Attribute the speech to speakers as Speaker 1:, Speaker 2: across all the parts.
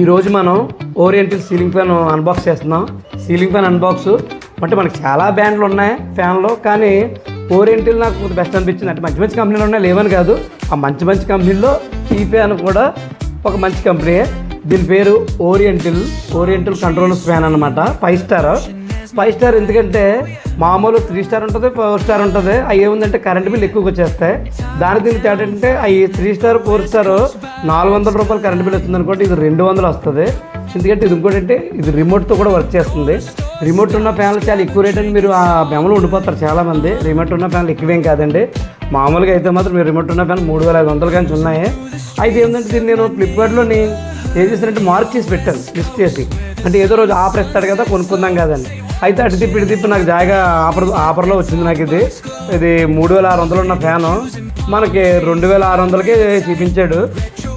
Speaker 1: ఈరోజు మనం Oriental ceiling fan unbox చేస్తున్నాం. సీలింగ్ ఫ్యాన్ అన్బాక్స్ అంటే మనకి చాలా బ్రాండ్లు ఉన్నాయి ఫ్యాన్లో కానీ ఓరియంటల్ నాకు బెస్ట్ అనిపించింది. అంటే మంచి మంచి కంపెనీలు ఉన్నాయి లేవని కాదు. ఆ మంచి మంచి కంపెనీల్లో ఈ ఫ్యాన్ కూడా ఒక మంచి కంపెనీ దీని పేరు ఓరియంటల్ ఓరియంటల్ కంట్రోల్స్ ఫ్యాన్ అనమాట ఫైవ్ స్టార్ ఫైవ్ స్టార్ ఎందుకంటే మామూలు త్రీ స్టార్ ఉంటుంది ఫోర్ స్టార్ ఉంటుంది. అవి ఏముందంటే కరెంట్ బిల్ ఎక్కువగా వచ్చేస్తాయి. దాని దీనికి తేడా ఏంటంటే అవి త్రీ స్టార్ ఫోర్ స్టార్ నాలుగు వందల రూపాయలు కరెంట్ బిల్ వస్తుంది అనుకోండి ఇది రెండు వందలు వస్తుంది. ఎందుకంటే ఇది ఇంకోటి అంటే ఇది రిమోట్తో కూడా వర్క్ చేస్తుంది. రిమోట్ ఉన్న ఫ్యాన్లు చాలా ఎక్కువ రేట్ అని మీరు ఆ బెమలో ఉండిపోతారు చాలామంది. రిమోట్ ఉన్న ఫ్యాన్లు ఎక్కువేం కాదండి. మామూలుగా అయితే మాత్రం మీరు రిమోట్ ఉన్న ఫ్యాన్ మూడు వేల ఐదు వందలు కానీ ఉన్నాయి. అయితే ఏంటంటే దీన్ని నేను ఫ్లిప్కార్ట్లోని ఏం చేశానంటే మార్క్ చేసి పెట్టాను లిస్ట్ చేసి. అంటే ఏదో రోజు ఆఫర్ ఇస్తాడు కదా కొనుక్కుందాం కదండి అయితే అటు తిప్పి ఇటు తిప్పి నాకు జాగా ఆఫర్ ఆఫర్లో వచ్చింది నాకు ఇది ఇది మూడు వేల ఆరు వందలు ఉన్న ఫ్యాను. మనకి రెండు వేల ఆరు వందలకే చూపించాడు.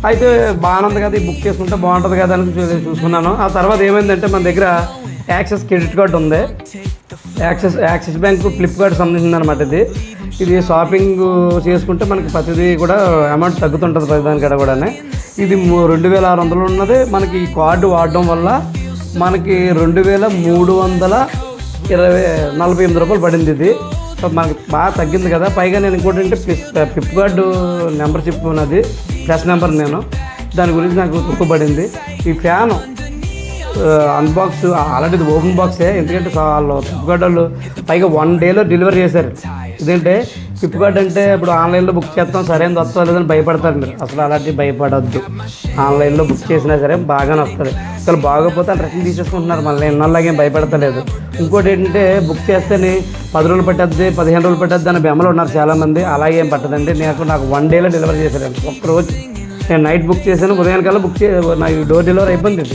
Speaker 1: అయితే బాగుంది కదా బుక్ చేసుకుంటే బాగుంటుంది కదా అని చూసుకున్నాను. ఆ తర్వాత ఏమైందంటే మన దగ్గర యాక్సెస్ క్రెడిట్ కార్డు ఉంది. యాక్సెస్ యాక్సిస్ బ్యాంక్ ఫ్లిప్కార్ట్ సంబంధించింది అనమాట ఇది. ఇది షాపింగ్ చేసుకుంటే మనకి ప్రతిదీ కూడా అమౌంట్ తగ్గుతుంటుంది ప్రతిదానికడ కూడా ఇది రెండు వేల ఆరు వందలు ఉన్నది మనకి ఈ కార్డు వాడడం వల్ల మనకి రెండు వేల మూడు వందల ఇరవై నలభై ఎనిమిది రూపాయలు పడింది ఇది. సో మనకి బాగా తగ్గింది కదా. పైగా నేను ఇంకోటి అంటే ఫ్లిప్కార్ట్ మెంబర్షిప్ ఉన్నది. ప్లస్ నెంబర్ నేను. దాని గురించి నాకు తక్కువ పడింది ఈ ఫ్యాను అన్బాక్స్ ఆల్రెడీ ఓపెన్ బాక్సే ఎందుకంటే వాళ్ళు ఫ్లిప్కార్ట్ వాళ్ళు పైగా వన్ డేలో డెలివరీ చేశారు. ఎందుకంటే ఫ్లిప్కార్ట్ అంటే ఇప్పుడు ఆన్లైన్లో బుక్ చేస్తాం సరైనది వస్తుందో లేదని భయపడతారు మీరు. అసలు అలాంటి భయపడద్దు. ఆన్లైన్లో బుక్ చేసినా సరే బాగానే వస్తుంది. అసలు బాగోపోతే అని రిటర్న్ తీసేసుకుంటున్నారు మళ్ళీ ఎన్నోలాగే భయపడతలేదు. ఇంకోటి ఏంటంటే బుక్ చేస్తేనే పది రోజులు పట్టద్ది పదిహేను రోజులు పట్టద్ది అని బెమ్మలు ఉన్నారు చాలామంది. అలాగే ఏం పట్టదండి. నాకు నాకు వన్ డేలో డెలివరీ చేశారండి ఒక్కరోజు. నేను నైట్ బుక్ చేశాను ఉదయం కల్లా బుక్ చే నాకు డోర్ డెలివరీ అయిపోయింది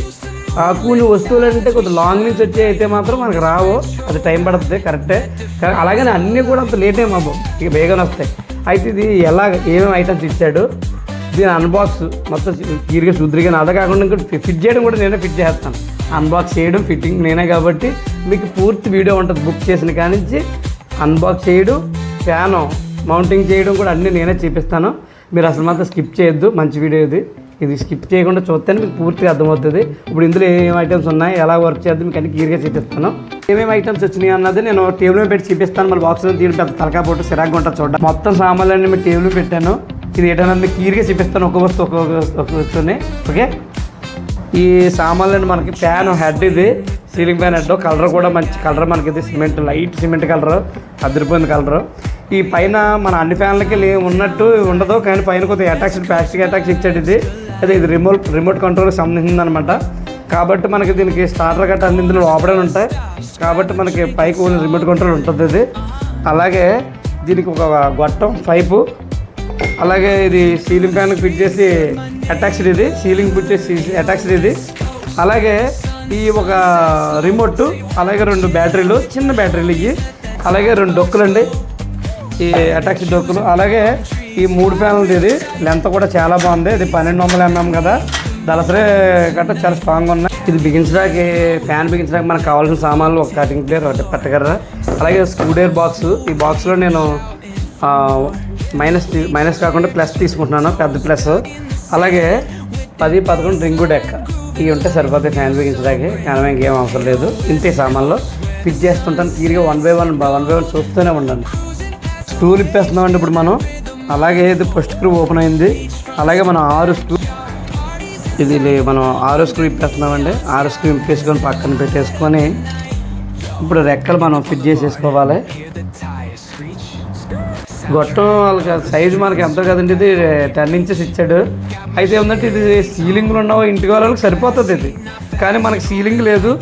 Speaker 1: కూలి వస్తువులు అంటే కొంచెం లాంగ్ నుంచి వచ్చే అయితే మాత్రం మనకు రావు. అది టైం పడుతుంది కరెక్టే అలాగే అన్నీ కూడా అంత లేట్ ఏం అవ్వవు ఇక వేగన వస్తాయి. అయితే ఇది ఎలా ఏమేమి ఐటమ్స్ ఇచ్చాడు? దీని అన్బాక్స్ మొత్తం క్లియర్గా శుద్ధిగా అదే కాకుండా ఇంకా ఫిట్ చేయడం కూడా నేనే ఫిట్ చేస్తాను. అన్బాక్స్ చేయడం ఫిట్టింగ్ నేనే కాబట్టి మీకు పూర్తి వీడియో ఉంటుంది బుక్ చేసిన కానించి అన్బాక్స్ చేయడం ఫ్యాను మౌంటింగ్ చేయడం కూడా అన్నీ నేనే చూపిస్తాను. మీరు అసలు మాత్రం స్కిప్ చేయొద్దు మంచి వీడియో ఇది. ఇది స్కిప్ చేయకుండా చూస్తేనే మీకు పూర్తిగా అర్థమవుతుంది. ఇప్పుడు ఇందులో ఏమేమి ఐటమ్స్ ఉన్నాయి ఎలా వర్క్ చేద్దాం మీకు అన్ని క్లియర్గా చూపిస్తాను ఏమేమి ఐటమ్స్ వచ్చినాయి అన్నది నేను టేబుల్ పెట్టి చూపిస్తాను మళ్ళీ బాక్స్లో తీయడం పెద్ద తలకా పోటు సిరాగ్గా ఉంటుంది చూడండి. మొత్తం సామాన్లన్నీ మీ టేబుల్ పెట్టాను. ఇది ఏంటంటే మీకు క్లియర్గా చూపిస్తాను ఒక వస్తువు ఒక్కొక్క వస్తువు ఒక్కొక్క వస్తువుని. ఓకే ఈ సామాన్లను మనకి ఫ్యాన్ హెడ్ ఇది. సీలింగ్ ఫ్యాన్ హెడ్ కలర్ కూడా మంచి కలర్ మనకి ఇది సిమెంట్ లైట్ సిమెంట్ కలర్ అదిరిపోయింది కలర్ ఈ పైన మన అన్ని ఫ్యాన్లకి లే ఉన్నట్టు ఉండదు. కానీ పైన కొద్దిగా అటాక్స్ ప్లాస్టిక్ అటాక్స్ ఇచ్చాడు ఇది. అదే ఇది రిమోట్ రిమోట్ కంట్రోల్కి సంబంధించింది అనమాట కాబట్టి మనకి దీనికి స్టార్టర్ గట్ట అన్ని ఇందులో లోపడే ఉంటాయి. కాబట్టి మనకి పైకి ఉన్న రిమోట్ కంట్రోల్ ఉంటుంది ఇది. అలాగే దీనికి ఒక గొట్టం పైపు. అలాగే ఇది సీలింగ్ ఫ్యాన్ ఫిట్ చేసి అటాక్స్డ్ ఇది. సీలింగ్ ఫిట్ చేసి అటాక్స్డ్ ఇది. అలాగే ఈ ఒక రిమోట్ అలాగే రెండు బ్యాటరీలు చిన్న బ్యాటరీలు ఇవి అలాగే రెండు డొక్కులు అండి ఈ అటాక్స్ డొక్కులు. అలాగే ఈ మూడు ఫ్యాన్లు ఇది. లెంత్ కూడా చాలా బాగుంది. ఇది పన్నెండు వందల ఎంఎం కదా. దళసరే గట్రా చాలా స్ట్రాంగ్ ఉన్నాయి. ఇది బిగించడానికి ఫ్యాన్ బిగించడానికి మనకు కావాల్సిన సామాన్లు ఒక కటింగ్ ప్లేయర్ ఒకటి పట్టకర్ర అలాగే స్క్రూడేర్ బాక్స్ ఈ బాక్స్లో నేను మైనస్ మైనస్ కాకుండా ప్లస్ తీసుకుంటున్నాను. పెద్ద ప్లస్ అలాగే పది పదకొండు రింగు డెక్క ఇవి ఉంటే సరిపోతాయి ఫ్యాన్ బిగించడానికి. కానీ ఇంకేం అవసరం లేదు. ఇంతే సామాన్లు. ఫిట్ చేస్తుంటాను. తీరిగా one by one one by one చూస్తూనే ఉండండి. స్క్రూలు ఇప్పేస్తున్నామండి ఇప్పుడు మనం. అలాగే ఇది ఫస్ట్ స్క్రూ ఓపెన్ అయింది. అలాగే మనం ఆరు స్క్రూ ఇది మనం ఆరో స్క్రూ ఇప్పేస్తున్నామండి. ఆరో స్క్రూ ఇప్పేసుకొని పక్కన పెట్టేసుకొని ఇప్పుడు రెక్కలు మనం ఫిట్ చేసేసుకోవాలి. గొట్టం వాళ్ళకి సైజు మనకి ఎంతో కదండి ఇది. టెన్ ఇంచెస్ ఇచ్చాడు. అయితే ఏంటంటే ఇది సీలింగ్లు ఉన్న ఇంటికి వాళ్ళకి సరిపోతుంది ఇది. కానీ మనకి సీలింగ్ లేదు.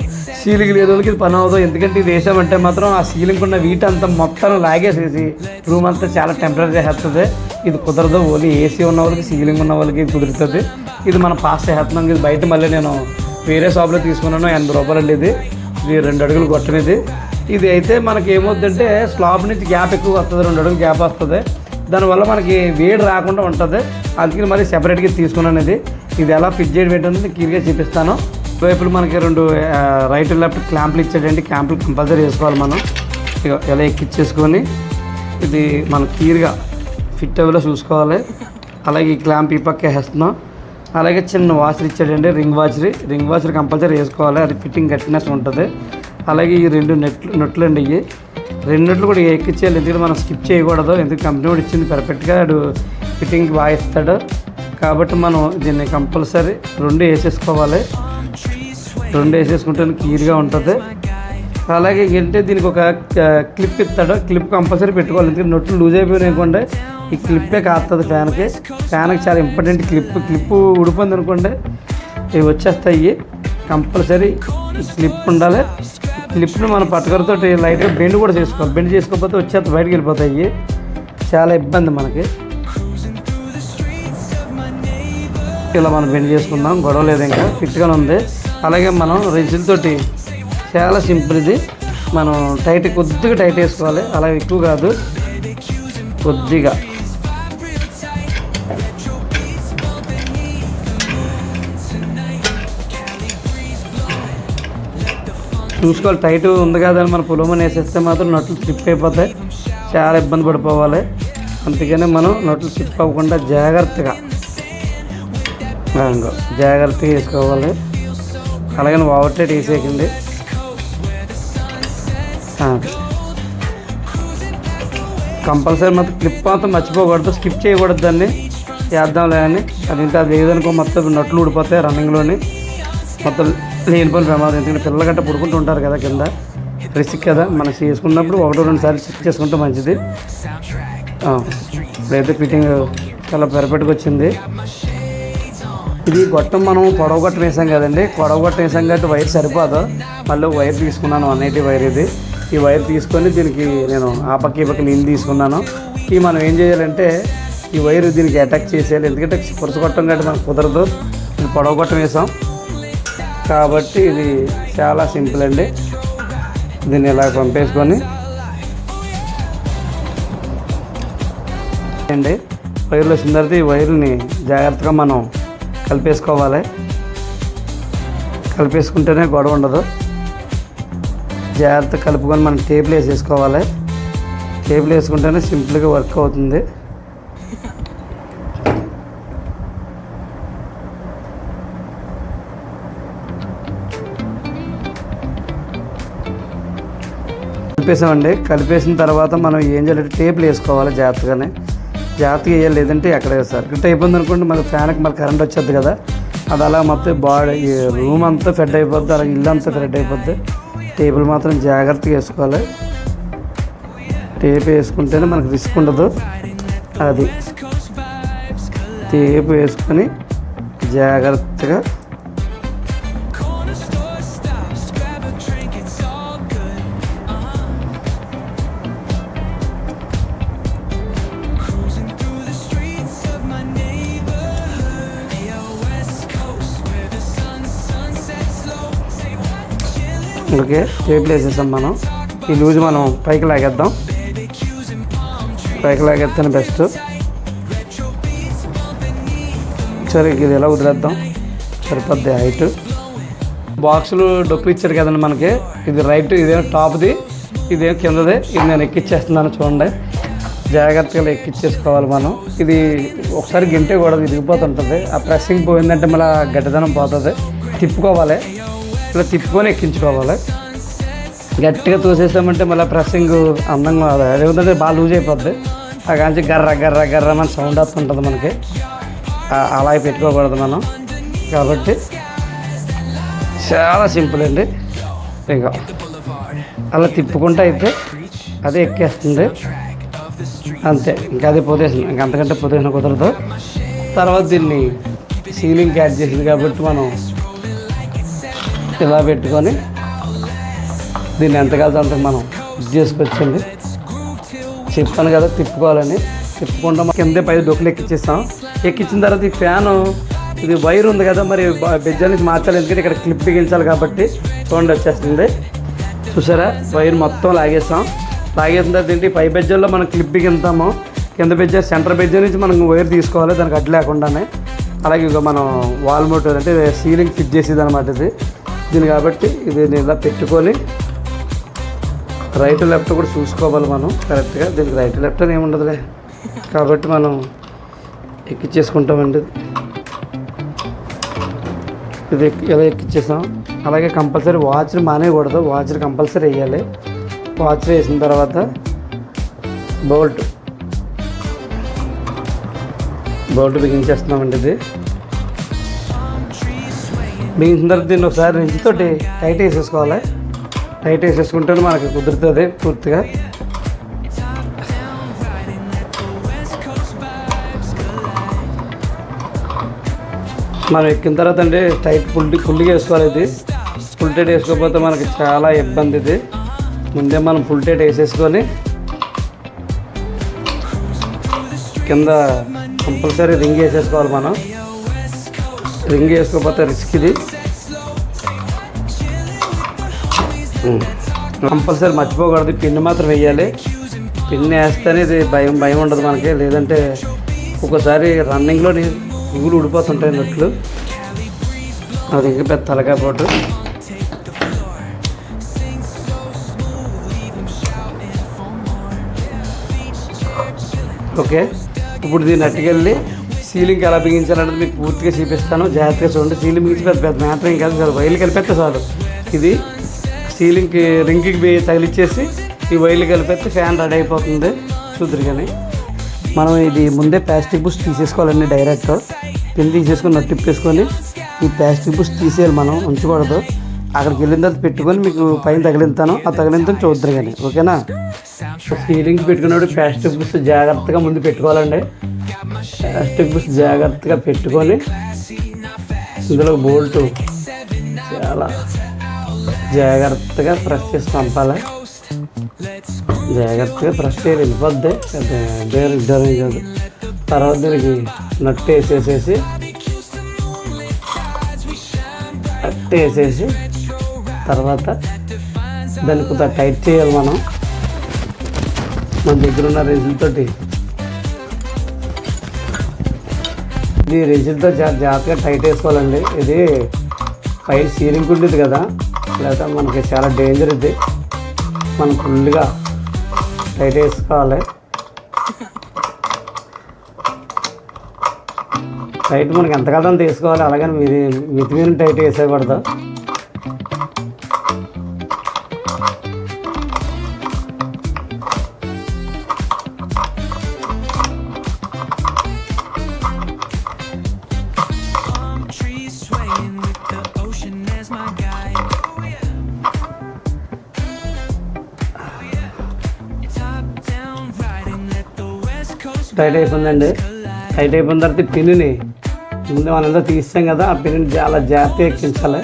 Speaker 1: సీలింగ్ లేదు వాళ్ళకి ఇది పని అవ్వదు ఎందుకంటే ఇది వేసామంటే మాత్రం ఆ సీలింగ్ ఉన్న వీటంతా మొత్తం లాగేసేసి రూమ్ అంతా చాలా టెంపరీ చేస్తుంది ఇది కుదరదు ఓన్లీ ఏసీ ఉన్న వాళ్ళకి సీలింగ్ ఉన్న వాళ్ళకి ఇది కుదురుతుంది. ఇది మనం పాస్ చేస్తున్నాం. ఇది బయట మళ్ళీ నేను వేరే షాప్లో తీసుకున్నాను. ఎనభై రూపాయలు అండి ఇది ఇది రెండు అడుగులు కొట్టనిది. ఇది ఇది అయితే మనకి ఏమవుతుందంటే స్లాబ్ నుంచి గ్యాప్ ఎక్కువ వస్తుంది. రెండు అడుగులు గ్యాప్ వస్తుంది. దానివల్ల మనకి వేడి రాకుండా ఉంటుంది. అందుకని మరి సెపరేట్గా తీసుకున్నాను ఇది. ఇది ఎలా ఫిట్ చేయడం ఏంటంటే క్లియర్గా చూపిస్తాను. వైపులు మనకి రెండు రైట్ లెఫ్ట్ క్లాంపులు ఇచ్చాడండి క్లాంపులు కంపల్సరీ వేసుకోవాలి మనం. ఇక ఎలా ఎక్కిచ్చేసుకొని ఇది మనం క్లియర్గా ఫిట్ అవ్వేలా చూసుకోవాలి. అలాగే ఈ క్లాంప్ ఈ పక్క వేస్తున్నాం. అలాగే చిన్న వాచర్ ఇచ్చాడండి ring washer ring washer compulsory వేసుకోవాలి. అది ఫిట్టింగ్ గట్టినెస్ ఉంటుంది. అలాగే ఈ రెండు నెట్లు నొట్లు అండి ఇవి రెండు కూడా ఎక్కించేయాలి ఎందుకంటే మనం స్కిప్ చేయకూడదు. ఎందుకు? కంపెనీ కూడా ఇచ్చింది పర్ఫెక్ట్గా వాడు ఫిట్టింగ్ బాగా ఇస్తాడు కాబట్టి మనం దీన్ని కంపల్సరీ రెండు వేసేసుకోవాలి. రెండు వేసేసుకుంటే క్లియర్గా ఉంటుంది. అలాగే ఏంటంటే దీనికి ఒక క్లిప్ ఇస్తాడు. క్లిప్ కంపల్సరీ పెట్టుకోవాలి. ఎందుకంటే నొట్లు లూజ్ అయిపోయినాయి అనుకోండి ఈ క్లిప్పే కాస్తుంది ఫ్యాన్కి. ఫ్యాన్కి చాలా ఇంపార్టెంట్ క్లిప్ క్లిప్ ఊడిపోయింది అనుకోండి ఇవి వచ్చేస్తాయి. కంపల్సరీ క్లిప్ ఉండాలి. ఈ క్లిప్ని మనం పట్టుకరతో లైట్గా బెండ్ కూడా చేసుకోవాలి. బెండ్ చేసుకోకపోతే వచ్చేస్తే బయటకు వెళ్ళిపోతాయి. చాలా ఇబ్బంది మనకి. ఇలా మనం బెండ్ చేసుకుందాం. గొడవ లేదు ఇంకా. ఫిట్గానే ఉంది. అలాగే మనం రెజిల్ తోటి చాలా సింపుల్ ఇది. మనం టైట్ కొద్దిగా టైట్ వేసుకోవాలి. అలా ఎక్కువ కాదు. కొద్దిగా. చూసుకోవాలి. టైట్ ఉంది కదా మన పులమని వేసేస్తే మాత్రం నట్లు స్లిప్ అయిపోతాయి. చాలా ఇబ్బంది పడిపోవాలి. అందుకనే మనం నట్లు స్లిప్ అవ్వకుండా జాగ్రత్తగా. జాగ్రత్తగా వేసుకోవాలి. అలాగని ఓవర్ టైట్ వేసేయకండి కంపల్సరీ మొత్తం క్లిప్ మాత్రం మర్చిపోకూడదు స్కిప్ చేయకూడదు దాన్ని. చేద్దాంలే అని. అది ఇంకా అది లేదనుకో మొత్తం నట్లు ఊడిపోతాయి రన్నింగ్లోని. మొత్తం లేనిపోయిన ప్రమాదం. ఎందుకంటే పిల్లల గట్ట పుడుకుంటూ ఉంటారు కదా కింద. రిస్క్ కదా. మనం చేసుకున్నప్పుడు ఒకటో రెండు సార్లు చెక్ చేసుకుంటే మంచిది. ఇప్పుడైతే ఫిట్టింగ్ చాలా పెరపెట్టుకు వచ్చింది. ఇది గొట్టం మనం పొడవ గొట్టం వేసాం కదండి. పొడవ గొట్టం వేసాం కాబట్టి వైర్ సరిపోదు. మళ్ళీ వైర్ తీసుకున్నాను వన్ ఎయిటీ వైర్ ఇది. ఈ వైర్ తీసుకొని దీనికి నేను ఆ పక్క ఈ పక్క నీళ్ళు తీసుకున్నాను. ఈ మనం ఏం చేయాలంటే ఈ వైర్ దీనికి అటాక్ చేసేయాలి. ఎందుకంటే పురుస గొట్టం కాబట్టి మనకు కుదరదు. ఇది పొడవ గొట్టం వేసాం. కాబట్టి ఇది చాలా సింపుల్ అండి. దీన్ని ఇలా పంపేసుకొని అండి. వైర్లు వచ్చిన తర్వాత ఈ వైర్ని జాగ్రత్తగా మనం కలిపేసుకోవాలి. కలిపేసుకుంటేనే గొడవ ఉండదు. జాగ్రత్త కలుపుకొని మనం టేబుల్ వేసేసుకోవాలి. టేపులు వేసుకుంటేనే సింపుల్గా వర్క్ అవుతుంది. కలిపేసామండి. కలిపేసిన తర్వాత మనం ఏం చేయాలంటే టేబుల్ వేసుకోవాలి జాగ్రత్తగానే. జాగ్రత్తగా వేయాలి లేదంటే ఎక్కడ సర్క్యూట్ అయిపోయింది అనుకోండి మళ్ళీ ఫ్యాన్కి మళ్ళీ కరెంట్ వచ్చేది కదా. అది అలా మొత్తం బాడీ రూమ్ అంతా ఫెడ్ అయిపోద్ది అలా ఇల్లు అంతా ఫెడ్ అయిపోద్ది. టేబుల్ మాత్రం జాగ్రత్తగా వేసుకోవాలి. టేప్ వేసుకుంటేనే మనకు రిస్క్ ఉండదు. అది టేప్ వేసుకొని జాగ్రత్తగా ఓకే టేపులు వేసేసాం మనం. ఈ లూజ్ మనం పైకి లాగేద్దాం. పైకి లాగేస్తేనే బెస్ట్ సరే ఇది ఎలా వదిలేద్దాం? సరిపోద్ది హైట్ బాక్సులు డొప్పు ఇచ్చారు కదండి మనకి. ఇది రైట్ ఇదేమో టాప్ది ఇదేం కిందది. ఇది నేను ఎక్కిచ్చేస్తున్నాను చూడండి. జాగ్రత్తగా ఎక్కిచ్చేసుకోవాలి మనం. ఇది ఒకసారి గింటే కూడా విరిగిపోతుంటుంది ఆ ప్రెస్సింగ్ పోయిందంటే మళ్ళీ గట్టిదనం పోతుంది. తిప్పుకోవాలి. ఇలా తిప్పుకొని ఎక్కించుకోవాలి. గట్టిగా తోసేసామంటే మళ్ళీ ప్రెస్సింగ్ అందంగా అదేవిధంగా బాగా లూజ్ అయిపోద్ది. అక్కడి గర్ర గర్ర గర్ర మన సౌండ్ వస్తుంటుంది మనకి. అలా పెట్టుకోకూడదు మనం. కాబట్టి చాలా సింపుల్ అండి. ఇంకా అలా తిప్పుకుంటూ అయితే అదే ఎక్కేస్తుంది. అంతే ఇంకా అదే పోతేసింది ఇంకా అంతకంటే పోతేసిన కుదరదు. తర్వాత దీన్ని సీలింగ్ యాడ్ చేసింది కాబట్టి మనం ఇలా పెట్టుకొని దీన్ని ఎంత కాదు అంత మనం ఇది చేసుకొచ్చండి చెప్పాను కదా తిప్పుకోవాలని. తిప్పుకుంటాం కిందే పై డొక్కులు ఎక్కించేస్తాం ఎక్కించిన తర్వాత ఈ ఫ్యాను ఇది వైర్ ఉంది కదా మరి బెజ్జా నుంచి మార్చాలి. ఎందుకంటే ఇక్కడ క్లిప్ బిగించాలి కాబట్టి చూడండి వచ్చేస్తుంది. చూసారా? వైర్ మొత్తం లాగేస్తాం లాగేసిన తర్వాత ఏంటి? పై బెజ్జల్లో మనం క్లిప్ బిగింతాము కింద బెజ్జ సెంటర్ బెజ్జ నుంచి మనం వైర్ తీసుకోవాలి. దానికి అడ్డు లేకుండానే. అలాగే ఇక మనం వాల్ మోటర్ అంటే సీలింగ్ ఫిట్ చేసేది అనమాట ఇది. దీన్ని కాబట్టి ఇది ఇలా పెట్టుకొని రైట్ లెఫ్ట్ కూడా చూసుకోవాలి మనం కరెక్ట్గా. దీనికి రైట్ లెఫ్ట్ అని ఏముండదులే. కాబట్టి మనం ఎక్కిచ్చేసుకుంటామండి. ఇది ఎక్కి- ఇలా ఎక్కిచ్చేసాం. అలాగే కంపల్సరీ వాచ్ని మానేయకూడదు. వాచ్ కంపల్సరీ వేయాలి. వాచ్ వేసిన తర్వాత బోల్ట్. బోల్ట్ బిగించేస్తున్నామండి ఇది. మీ తర్వాత దీన్ని ఒకసారి రెంచుతోటి టైట్ వేసేసుకోవాలి. టైట్ వేసేసుకుంటే మనకి కుదురుతుంది పూర్తిగా. మనం ఎక్కిన తర్వాత అంటే టైట్ ఫుల్ ఫుల్గా వేసుకోవాలి ఇది. ఫుల్ టైట్ వేసుకోకపోతే మనకి చాలా ఇబ్బంది ఇది. ముందే మనం ఫుల్ టైట్ వేసేసుకొని కింద కంపల్సరీ రింగ్ వేసేసుకోవాలి మనం. రింగ్ వేసుకోకపోతే రిస్క్ ఇది. కంపల్సరీ మర్చిపోకూడదు. పిన్ మాత్రం వేయాలి. పిన్ వేస్తేనే ఇది భయం భయం ఉండదు మనకి. లేదంటే ఒక్కోసారి రన్నింగ్లో ఇగులు ఉడిపోతుంటాయి నట్లు అది ఇంకా పెద్ద తలకాయ పోటు. ఓకే. ఇప్పుడు దీన్ని అట్టుకెళ్ళి సీలింగ్ ఎలా బిగించాలనేది మీకు పూర్తిగా చూపిస్తాను. జాగ్రత్తగా చూడండి. సీలింగ్ బిగించి పెద్ద పెద్ద మ్యాటర్ ఏం కాదు చాలు వైర్లు కలిపేస్తే చాలు. ఇది సీలింగ్కి రింగ్కి తగిలిచ్చేసి ఈ వైర్లు కలిపేస్తే ఫ్యాన్ రెడీ అయిపోతుంది. చూద్దరు కానీ. మనం ఇది ముందే ప్లాస్టిక్ బుష్ తీసేసుకోవాలండి డైరెక్ట్. పిన్ తీసేసుకొని నట్టు తిప్పేసుకొని ఈ ప్లాస్టిక్ బుష్ తీసేయాలి మనం. ఉంచకూడదు. అక్కడికి వెళ్ళిన తర్వాత పెట్టుకొని మీకు పైన తగిలింతాను. ఆ తగిలింతం చూద్దరు కానీ. ఓకేనా? సీలింగ్ పెట్టుకున్నప్పుడు ప్లాస్టిక్ బుష్ జాగ్రత్తగా ముందు పెట్టుకోవాలండి. ప్లాస్టిక్ జాగ్రత్తగా పెట్టుకొని ఇందులో బోల్ట్ చాలా జాగ్రత్తగా ప్రెస్ చేసి పంపాలి జాగ్రత్తగా ప్రెస్ చేయాలి. వెళ్ళిపోద్ది వేరే ఇద్దరు కాదు తర్వాత దీనికి నట్టు వేసేసేసి నట్టు వేసేసి తర్వాత దాన్ని కొంత టైట్ చేయాలి మనం. మన దగ్గర ఉన్న రెజిల్తోటి ఇది రెజిల్తో జాగ్రత్తగా టైట్ వేసుకోవాలండి. ఇది పైన సీలింగ్ ఉండేది కదా. లేదా మనకి చాలా డేంజర్ ఇది. మనం ఫుల్గా టైట్ వేసుకోవాలి. టైట్ మనకి ఎంతకాలం తీసుకోవాలి? అలాగని మీది మితి మీద టైట్ వేసేయకూడదు. టైట్ అయిపోయిందండి టైట్ అయిపోయిన తర్వాత పిన్నుని పిన్ని ముందు మనంతా తీస్తాం కదా ఆ పిన్ని చాలా జాగ్రత్తగా ఎక్కించాలి.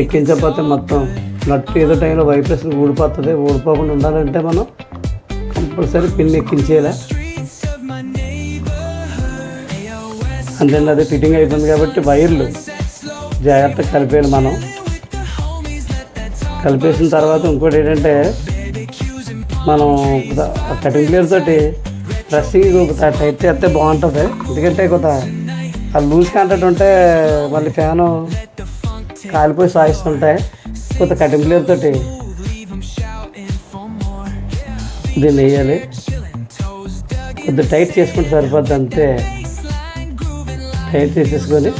Speaker 1: ఎక్కించకపోతే మొత్తం నట్టు ఏదో టైంలో వైబ్రేషన్ ఊడిపోతుంది. ఊడిపోకుండా ఉండాలంటే మనం కంపల్సరీ పిన్ ఎక్కించేయాలి. అంటే అది ఫిట్టింగ్ అయిపోయింది కాబట్టి వైర్లు జాగ్రత్తగా కలిపేయాలి మనం. కలిపేసిన తర్వాత ఇంకోటి ఏంటంటే మనం కటింగ్ ప్లేయర్ తోటి డ్రెస్సింగ్ ఒక టైట్ చేస్తే బాగుంటుంది. ఎందుకంటే కొంత ఆ లూజ్ కాంటాక్ట్ ఉంటే మళ్ళీ ఫ్యాను కాలిపోయి సాగిస్తుంటాయి కొంత కటింగ్ ప్లేయర్ తోటి దీన్ని వేయాలి. కొద్దిగా టైట్ చేసుకుంటే సరిపోద్ది అంతే. టైట్ చేసేసుకొని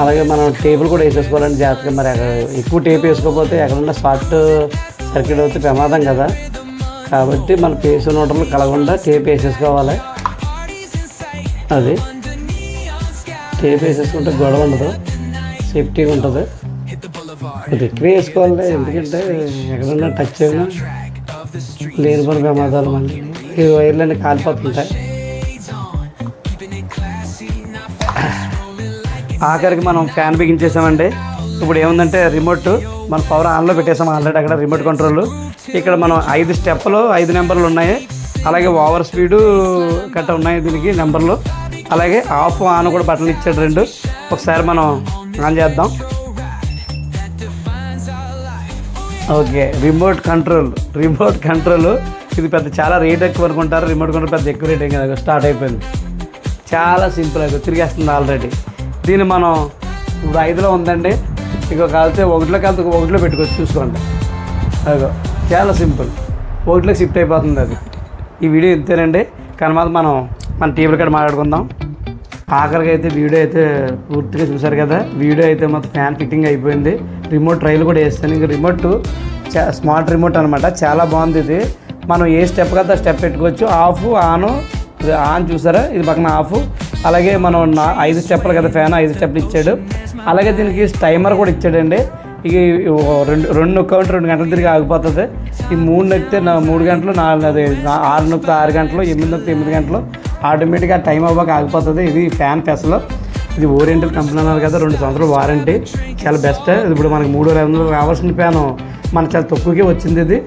Speaker 1: అలాగే మనం టేబుల్ కూడా వేసేసుకోవాలని జాగ్రత్తగా. మరి అక్కడ ఎక్కువ టేప్ వేసుకోకపోతే ఎక్కడన్నా షార్ట్ సర్క్యూట్ అవుతే ప్రమాదం కదా. కాబట్టి మన పేస్ నోటర్లు కలగకుండా టేప్ వేసేసుకోవాలి. అది. టేప్ వేసేసుకుంటే గొడవ ఉండదు. సేఫ్టీగా ఉంటుంది. ఇది ఎక్కువ వేసుకోవాలి. ఎందుకంటే ఎక్కడన్నా టచ్ అయినా లేని పని ప్రమాదాలు మళ్ళీ ఈ వైర్లన్నీ కాలిపోతుంటాయి. ఆఖరికి మనం ఫ్యాన్ బిగించేసామండి. ఇప్పుడు ఏముందంటే రిమోట్ మన పవర్ ఆన్లో పెట్టేసాం ఆల్రెడీ అక్కడ రిమోట్ కంట్రోల్. ఇక్కడ మనం ఐదు స్టెప్లు ఐదు నెంబర్లు ఉన్నాయి. అలాగే ఓవర్ స్పీడు గట్ట ఉన్నాయి దీనికి నెంబర్లు. అలాగే ఆఫ్ ఆన్ కూడా బటన్లు ఇచ్చాడు రెండు. ఒకసారి మనం ఆన్ చేద్దాం. Okay remote control remote control. ఇది పెద్ద చాలా రేట్ ఎక్కువ అనుకుంటారు. రిమోట్ కంట్రోల్ పెద్ద ఎక్కువ రేట్ ఏం కదా స్టార్ట్ అయిపోయింది. చాలా సింపుల్ అయిపోయింది తిరిగేస్తుంది ఆల్రెడీ. దీన్ని మనం ఇప్పుడు ఐదులో ఉందండి. ఇక కలితే ఒకటిలో కలితే ఒకటిలో పెట్టుకోవచ్చు చూసుకోండి. అదిగో. చాలా సింపుల్. ఓట్లో షిఫ్ట్ అయిపోతుంది అది. ఈ వీడియో ఇంతేనండి. కానీ మనం మన టీవీ కాడ మాట్లాడుకుందాం. ఆఖరికి అయితే వీడియో అయితే పూర్తిగా చూశారు కదా. వీడియో అయితే మొత్తం ఫ్యాన్ ఫిట్టింగ్ అయిపోయింది. రిమోట్ ట్రైల్ కూడా వేస్తాను ఇంకా రిమోట్ స్మార్ట్ రిమోట్ అనమాట చాలా బాగుంది ఇది. మనం ఏ స్టెప్ కదా స్టెప్ పెట్టుకోవచ్చు. ఆఫ్ ఆన్ ఆన్ చూసారా? ఇది పక్కన ఆఫ్ అలాగే మనం ఐదు స్టెప్లు కదా ఫ్యాన్ ఐదు స్టెప్లు ఇచ్చాడు. అలాగే దీనికి టైమర్ కూడా ఇచ్చాడండి. ఇక రెండు రెండు నొక్కమంటే రెండు గంటలు తిరిగి ఆగిపోతుంది. ఈ మూడు నొక్కితే నా మూడు గంటలు నాలుగు అది ఆరు నొక్కితే ఆరు గంటలు ఎనిమిది నొక్కితే ఎనిమిది గంటలు ఆటోమేటిక్గా టైం అవ్వక ఆగిపోతుంది. ఇది ఫ్యాన్ ఫెస్లో. ఇది ఓరియంటల్ కంపెనీ అన్నారు కదా రెండు సంవత్సరాలు వారంటీ. చాలా బెస్ట్. ఇది ఇప్పుడు మనకి మూడు వేల వందలు రావాల్సిన ఫ్యాన్. మన చాలా తక్కువకే వచ్చింది ఇది.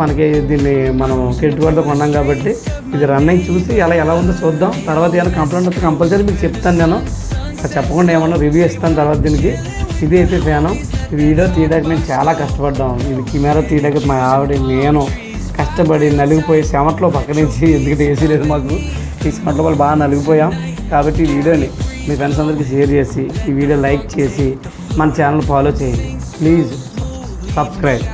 Speaker 1: మనకి దీన్ని మనం క్రెడిట్ కార్డుతో కొన్నాం కాబట్టి ఇది రన్నింగ్ చూసి ఎలా ఎలా ఉందో చూద్దాం. తర్వాత ఏమైనా కంప్లైంట్ వస్తే కంపల్సరీ మీకు చెప్తాను నేను. చెప్పకుండా ఏమన్నా రివ్యూ ఇస్తాను తర్వాత దీనికి. ఇది అయితే ఫ్యాను. ఈ వీడియో తీయడానికి మేము చాలా కష్టపడ్డాం. ఇది కెమెరా తీయడానికి మా ఆవిడ నేను కష్టపడి నలిగిపోయి సెమట్లో పక్క నుంచి ఎందుకంటే ఏసీ లేదు మాకు. ఈ సెమట్లో వాళ్ళు బాగా నలిగిపోయాం. కాబట్టి ఈ వీడియోని మీ ఫ్రెండ్స్ అందరికీ షేర్ చేసి ఈ వీడియో లైక్ చేసి మన ఛానల్ ఫాలో చేయండి. Please subscribe.